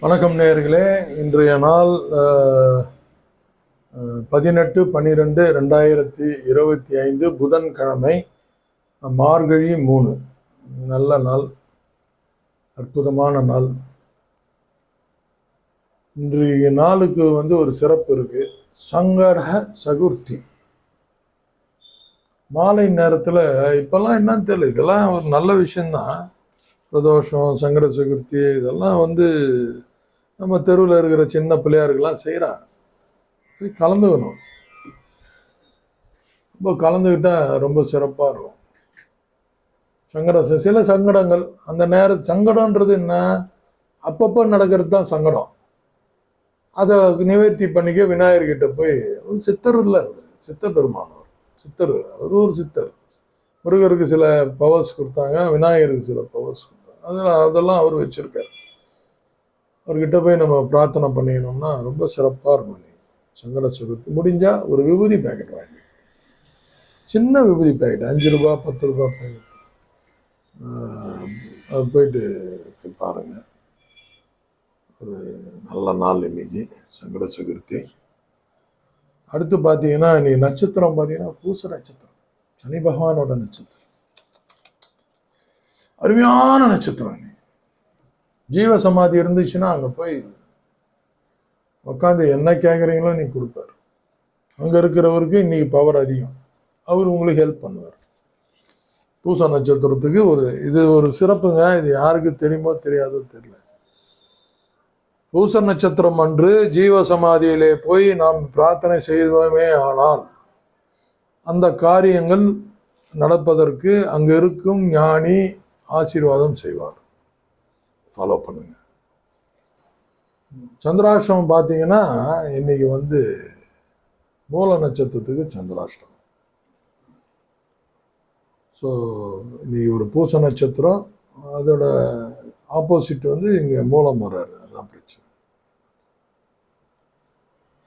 வணக்கம் நேர்களே இன்றைய நாள் பதினெட்டு பன்னிரெண்டு ரெண்டாயிரத்தி இருபத்தி ஐந்து புதன்கிழமை மார்கழி மூணு. நல்ல நாள். அற்புதமான நாள். இன்றைய நாளுக்கு வந்து ஒரு சிறப்பு இருக்குது சங்கட சதுர்த்தி மாலை நேரத்தில் இப்போல்லாம் என்னன்னு தெரியல. இதெல்லாம் ஒரு நல்ல விஷயந்தான் பிரதோஷம் சங்கட சதுர்த்தி இதெல்லாம் வந்து நம்ம தெருவில் இருக்கிற சின்ன பிள்ளையாருக்கெல்லாம் செய்கிறாங்க போய் கலந்துக்கணும். ரொம்ப கலந்துக்கிட்டா ரொம்ப சிறப்பாக இருக்கும். சங்கடம் சில சங்கடங்கள் அந்த நேர சங்கடன்றது என்ன? அப்பப்போ நடக்கிறது தான் சங்கடம். அதை நிவர்த்தி பண்ணிக்க விநாயகர்கிட்ட போய் சித்தர் இல்லை சித்த பெருமானவர் சித்தர் அவர் ஒரு சித்தர். முருகருக்கு சில பவர்ஸ் கொடுத்தாங்க விநாயகருக்கு சில பவர்ஸ் கொடுத்தாங்க. அதெல்லாம் அதெல்லாம் அவர் வச்சுருக்கார். அவர்கிட்ட போய் நம்ம பிரார்த்தனை பண்ணிக்கணும்னா ரொம்ப சிறப்பாக இருக்கும். நீங்கள் சங்கட சதுர்த்தி முடிஞ்சால் ஒரு விபூதி பேக்கெட் வாங்கி சின்ன விபூதி பேக்கெட் அஞ்சு ரூபா பத்து ரூபா பேக்கெட் அது போயிட்டு போய் பாருங்கள் ஒரு நல்ல நாள் இன்னைக்கு சங்கட சதுர்த்தி. அடுத்து பார்த்தீங்கன்னா இன்னைக்கு நட்சத்திரம் பார்த்தீங்கன்னா பூச நட்சத்திரம். சனி பகவானோட நட்சத்திரம். அருமையான நட்சத்திரம் நீ ஜீவ சமாதி இருந்துச்சுன்னா அங்கே போய் உட்காந்து என்ன கேட்குறீங்களோ நீ கொடுப்பாரு. அங்கே இருக்கிறவருக்கு இன்னைக்கு பவர் அதிகம். அவர் உங்களுக்கு ஹெல்ப் பண்ணுவார். பூச நட்சத்திரத்துக்கு ஒரு இது ஒரு சிறப்புங்க. இது யாருக்கு தெரியுமோ தெரியாதோ தெரியல. பூச நட்சத்திரம் அன்று ஜீவ சமாதியிலே போய் நாம் பிரார்த்தனை செய்வோமே ஆனால் அந்த காரியங்கள் நடப்பதற்கு அங்கே இருக்கும் ஞானி ஆசீர்வாதம் செய்வார். ஃபாலோ பண்ணுங்க. சந்திராஷ்டமம் பார்த்தீங்கன்னா இன்னைக்கு வந்து மூல நட்சத்திரத்துக்கு சந்திராஷ்டமம் ஸோ இன்னைக்கு ஒரு பூச நட்சத்திரம் அதோட ஆப்போசிட் வந்து இங்கே மூலம் வர்றாரு. அதான் பிரச்சனை.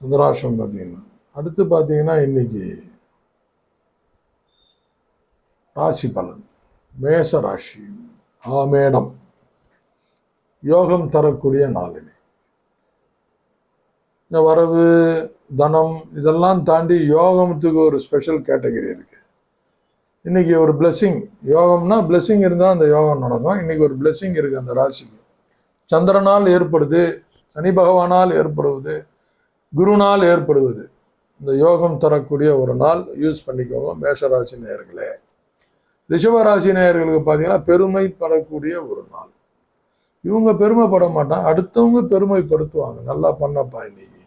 சந்திராஷ்டம் பார்த்தீங்கன்னா அடுத்து பார்த்தீங்கன்னா இன்னைக்கு ராசி பலன். மேச ராசி ஆமேடம் யோகம் தரக்கூடிய நாளினை இந்த வரவு தனம் இதெல்லாம் தாண்டி யோகத்துக்கு ஒரு ஸ்பெஷல் கேட்டகரி இருக்குது இன்றைக்கி ஒரு பிளெஸ்ஸிங் யோகம்னா பிளெஸ்ஸிங் இருந்தால் அந்த யோகம் நடக்கும். இன்றைக்கி ஒரு பிளெஸ்ஸிங் இருக்குது அந்த ராசிக்கு. சந்திரனால் ஏற்படுது சனி பகவானால் ஏற்படுவது குருனால் ஏற்படுவது. இந்த யோகம் தரக்கூடிய ஒரு நாள் யூஸ் பண்ணிக்கோங்க மேஷராசி நேயர்களே. ரிஷபராசி நேயர்களுக்கு பார்த்தீங்கன்னா பெருமைப்படக்கூடிய ஒரு நாள். இவங்க பெருமைப்பட மாட்டாங்க. அடுத்தவங்க பெருமைப்படுத்துவாங்க. நல்லா பண்ணப்பா இன்னைக்கு.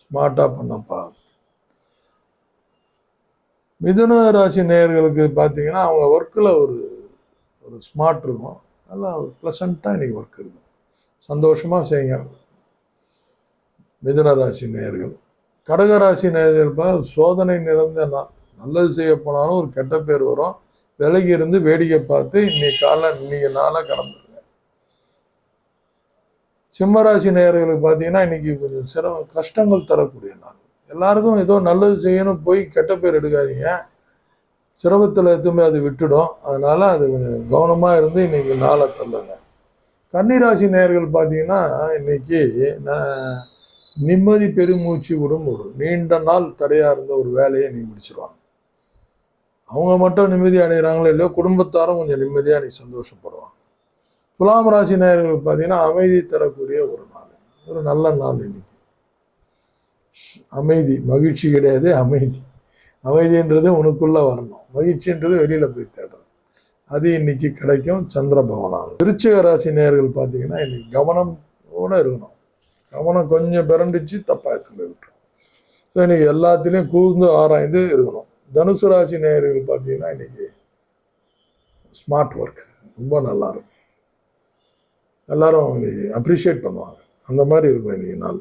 ஸ்மார்ட்டாக பண்ணப்பா. மிதுன ராசி நேயர்களுக்கு பார்த்தீங்கன்னா அவங்க ஒர்க்கில் ஒரு ஒரு ஸ்மார்ட் இருக்கும். நல்லா ஒரு ப்ளசண்ட்டாக இன்னைக்கு ஒர்க் இருக்கும். சந்தோஷமாக செய்யுங்க. மிதுனராசி நேயர்கள். கடகராசி நேயர்கள் சோதனை நிறைந்த நாள். நல்லது செய்ய போனாலும் ஒரு கெட்ட பேர் வரும். விலகி இருந்து வேடிக்கை பார்த்து இன்னைக்கு காலை இன்னைக்கு நாளாக கடந்துருங்க. சிம்மராசி நேயர்களுக்கு பார்த்தீங்கன்னா இன்னைக்கு கொஞ்சம் சிரம கஷ்டங்கள் தரக்கூடிய நாள். எல்லாருக்கும் ஏதோ நல்லது செய்யணும் போய் கெட்ட பேர் எடுக்காதீங்க. சிரமத்தில் எதுவுமே அது விட்டுடும். அதனால் அது கொஞ்சம் கவனமாக இருந்து இன்னைக்கு நாளை தள்ளுங்க. கன்னிராசி நேயர்கள் பார்த்தீங்கன்னா இன்னைக்கு நான் நிம்மதி பெருமூச்சு விடும் ஒரு நீண்ட நாள் தடையாக இருந்த ஒரு வேலையை நீ முடிச்சிருவாங்க. அவங்க மட்டும் நிம்மதி அடைகிறாங்களோ இல்லையோ குடும்பத்தாரும் கொஞ்சம் நிம்மதியாக நீ சந்தோஷப்படுவாங்க. துலாம் ராசி நேயர்களுக்கு பார்த்தீங்கன்னா அமைதி தரக்கூடிய ஒரு நாள். ஒரு நல்ல நாள் இன்னைக்கு. அமைதி மகிழ்ச்சி கிடையாது அமைதி. அமைதின்றது உனக்குள்ளே வரணும். மகிழ்ச்சின்றது வெளியில் போய் தேடுறோம் அது இன்னைக்கு கிடைக்கும் சந்திர பவனாகும் விருச்சிக ராசி நேயர்கள் பார்த்தீங்கன்னா இன்னைக்கு கவனமோட இருக்கணும். கவனம் கொஞ்சம் பிறண்டுச்சு தப்பாக எடுத்துட்டு விட்டுரும் ஸோ இன்றைக்கி எல்லாத்துலேயும் கூர்ந்து ஆராய்ந்து இருக்கணும். தனுசு ராசி நேயர்கள் பார்த்தீங்கன்னா இன்றைக்கி ஸ்மார்ட் ஒர்க் ரொம்ப நல்லா இருக்கும் எல்லாரும் இன்னைக்கு அப்ரிஷியேட் பண்ணுவாங்க. அந்த மாதிரி இருக்கும் இன்னைக்கு நாள்.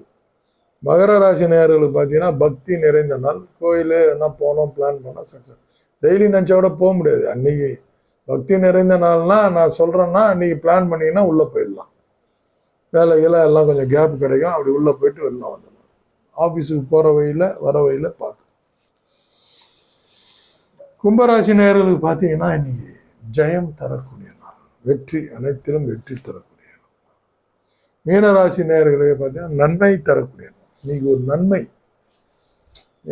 மகர ராசி நேயர்களுக்கு பார்த்தீங்கன்னா பக்தி நிறைந்த நாள். கோயில் என்ன போனோம் பிளான் பண்ணால் சக்ஸஸ் டெய்லி நினச்சா கூட போக முடியாது. அன்னைக்கு பக்தி நிறைந்த நாள்னால் நான் சொல்கிறேன்னா அன்றைக்கி பிளான் பண்ணீங்கன்னா உள்ளே போயிடலாம். வேலைகளை எல்லாம் கொஞ்சம் கேப் கிடைக்கும். அப்படி உள்ளே போயிட்டு வெளில வந்துடணும். ஆஃபீஸுக்கு போகிற வழியில் வர வழியில் பார்த்து கும்பராசி நேர்களுக்கு பார்த்தீங்கன்னா இன்னைக்கு ஜெயம் தரக்கூடிய நாள். வெற்றி அனைத்திலும் வெற்றி தரக்கூடிய நாள். மீனராசி நேர்களுக்கு பார்த்தீங்கன்னா நன்மை தரக்கூடிய நாள். இன்னைக்கு ஒரு நன்மை.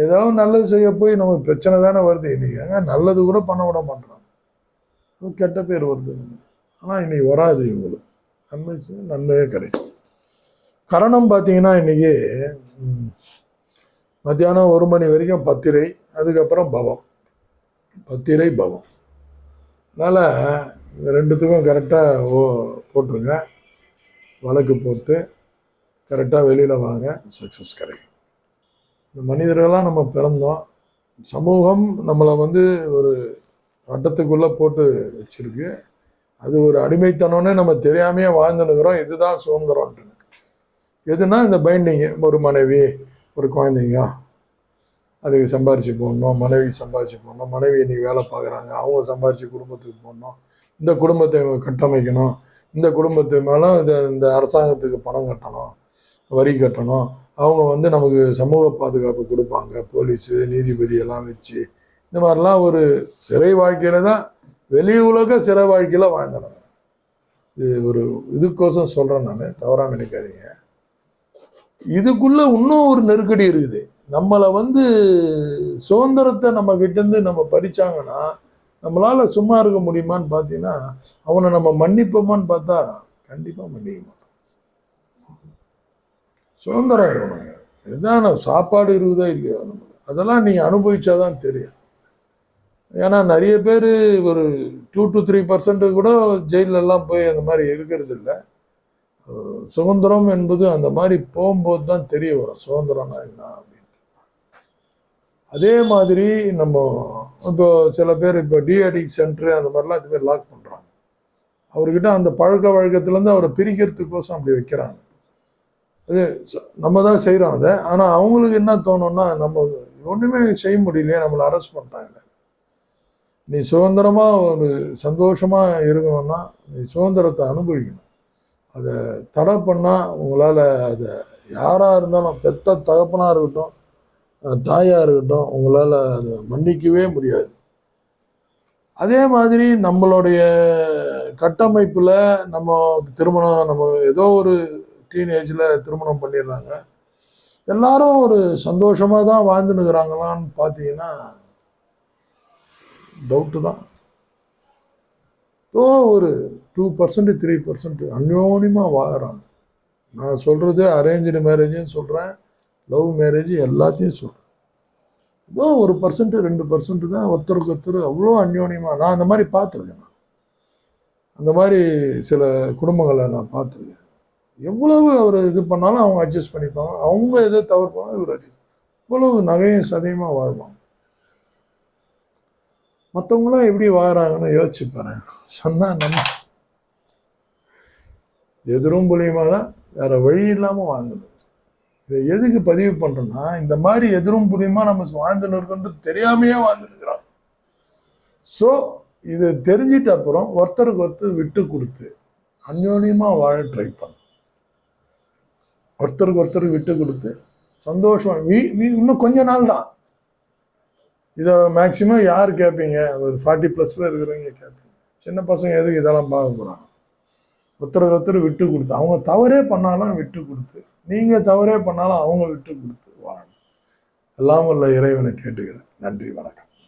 ஏதாவது நல்லது செய்ய போய் நமக்கு பிரச்சனை தானே வருது. இன்னைக்கு ஏங்க நல்லது கூட பண்ண விட மாட்டோம் கெட்ட பேர் வருது. ஆனால் இன்னைக்கு வராது இவங்களுக்கு. நன்மை நன்மையே கிடைக்கும். கரணம் பார்த்தீங்கன்னா இன்னைக்கு மத்தியானம் ஒரு மணி வரைக்கும் பத்திரை அதுக்கப்புறம் பவம். பத்திரை பவம். அதனால் ரெண்டுத்துக்கும் கரெக்டாக ஓ போட்டுருங்க. வழக்கு போட்டு கரெக்டாக வெளியில் வாங்க சக்ஸஸ் கிடைக்கும். இந்த மனிதர்களாக நம்ம பிறந்தோம். சமூகம் நம்மளை வந்து ஒரு வட்டத்துக்குள்ளே போட்டு வச்சுருக்கு. அது ஒரு அடிமைத்தனம்னு நம்ம தெரியாமையே வாழ்ந்துனுக்கிறோம். இதுதான் சுதந்திரம்ன்ட்டு. எதுனா இந்த பைண்டிங்கு ஒரு மனைவி ஒரு குழந்தைங்க அதுக்கு சம்பாரிச்சு போடணும் மனைவி சம்பாரிச்சு போடணும் மனைவி இன்றைக்கி வேலை பார்க்குறாங்க அவங்க சம்பாரிச்சு குடும்பத்துக்கு போடணும் இந்த குடும்பத்தை கட்டமைக்கணும் இந்த குடும்பத்து மேலே இந்த இந்த அரசாங்கத்துக்கு பணம் கட்டணும் வரி கட்டணும் அவங்க வந்து நமக்கு சமூக பாதுகாப்பு கொடுப்பாங்க போலீஸு நீதிபதி எல்லாம் வச்சு இந்த மாதிரிலாம் ஒரு சிறை வாழ்க்கையில் தான் வெளி உலக சிற வாழ்க்கையில் வாழ்ந்தனாங்க இது ஒரு இதுக்கோசம் சொல்கிறேன் நான் தவறாக நினைக்காதீங்க. இதுக்குள்ளே இன்னும் ஒரு நெருக்கடி இருக்குது. நம்மளை வந்து சுதந்திரத்தை நம்ம கிட்டேருந்து நம்ம பறிச்சாங்கன்னா நம்மளால் சும்மா இருக்க முடியுமான்னு பார்த்தீங்கன்னா அவனை நம்ம மன்னிப்போமான்னு பார்த்தா கண்டிப்பாக மன்னிக்க மாட்டோம். சுதந்திரம் இருக்கணுங்க இதுதான் சாப்பாடு இருக்குதா இல்லையோ நமக்கு அதெல்லாம் நீங்கள் அனுபவிச்சாதான் தெரியும். ஏன்னா நிறைய பேர் ஒரு டூ டு த்ரீ பர்சன்ட்டு கூட ஜெயிலெல்லாம் போய் அந்த மாதிரி இருக்கிறது இல்லை சுதந்திரம் என்பது அந்த மாதிரி போகும்போது தான் தெரிய வரும். சுதந்திரம்னா என்ன அப்படின்னு. அதே மாதிரி நம்ம இப்போ சில பேர் இப்போ டிஆடிக் சென்ட்ரு அந்த மாதிரிலாம் இது மாதிரி லாக் பண்ணுறாங்க அவர்கிட்ட அந்த பழக்க வழக்கத்துலேருந்து அவரை பிரிக்கிறதுக்கோசம் அப்படி வைக்கிறாங்க. அது ச- நம்ம தான் செய்கிறோம் அதை. ஆனால் அவங்களுக்கு என்ன தோணும்னா நம்ம ஒன்றுமே செய்ய முடியலையே நம்மளை அரெஸ்ட் பண்ணிட்டாங்க. நீ சுதந்திரமாக ஒரு சந்தோஷமாக இருக்கணும்னா நீ சுதந்திரத்தை அனுபவிக்கணும். அதை தடை பண்ணால் உங்களால் அதை யாராக இருந்தாலும் பெத்த தகப்பனாக இருக்கட்டும் தாயாக இருக்கட்டும் உங்களால் அதை மன்னிக்கவே முடியாது. அதே மாதிரி நம்மளுடைய கட்டமைப்பில் நம்ம திருமணம் நம்ம ஏதோ ஒரு டீனேஜில் திருமணம் பண்ணிடுறாங்க. எல்லாரும் ஒரு சந்தோஷமாக தான் வாழ்ந்துனுக்குறாங்களான்னு பார்த்தீங்கன்னா டவுட்டு தான். ஏதோ ஒரு டூ பர்சன்ட் த்ரீ பர்சன்ட் அந்யோன்யமாக வாழறாங்க நான் சொல்கிறது அரேஞ்சு மேரேஜும் சொல்கிறேன் லவ் மேரேஜ் எல்லாத்தையும் சொல்கிறேன் ஏதோ ஒரு பர்சன்ட் ரெண்டு பர்சன்ட் தான் ஒருத்தருக்கு ஒருத்தர் அவ்வளோ அந்யோன்யமாக நான் அந்த மாதிரி பார்த்துருக்கேன் நான். அந்த மாதிரி சில குடும்பங்களை நான் பார்த்துருக்கேன். எவ்வளவு அவர் இது பண்ணாலும் அவங்க அட்ஜஸ்ட் பண்ணிப்பாங்க. அவங்க எதை தவிர்ப்பாங்க இவர் அட்ஜஸ்ட் இவ்வளவு நகையும் சதையுமா வாழ்வாங்க. மற்றவங்களாம் எப்படி வாழறாங்கன்னு யோசிச்சு பாருங்க. சொன்னால் நம்ம எதிரும் புலியுமா தான் வேறு வழி இல்லாமல் வாங்குது இதை எதுக்கு பதிவு பண்ணுறோன்னா இந்த மாதிரி எதிரும் புலியுமா நம்ம வாழ்ந்துன்னு இருக்கோன்றது தெரியாமையே வாழ்ந்துருக்கிறோம் ஸோ இது தெரிஞ்சிட்ட அப்புறம் ஒருத்தருக்கு ஒருத்தர் விட்டு கொடுத்து அந்யோன்யமாக வாழ ட்ரை பண்ணும் ஒருத்தருக்கு ஒருத்தர் விட்டு கொடுத்து சந்தோஷம். வீ- வீ- இன்னும் கொஞ்ச நாள் தான். இதை மேக்சிமம் யார் கேட்பீங்க ஒரு ஃபார்ட்டி ப்ளஸில் இருக்கிறவங்க கேட்பீங்க சின்ன பசங்க எதுக்கு இதெல்லாம் பார்க்க போகிறாங்க ஒருத்தருக்கு ஒருத்தர் விட்டு கொடுத்து அவங்க தவறே பண்ணாலும் விட்டு கொடுத்து நீங்கள் தவறே பண்ணாலும் அவங்க விட்டு கொடுத்து வாழணும் எல்லாம் உள்ள இறைவனை கேட்டுக்கிறேன். நன்றி வணக்கம்.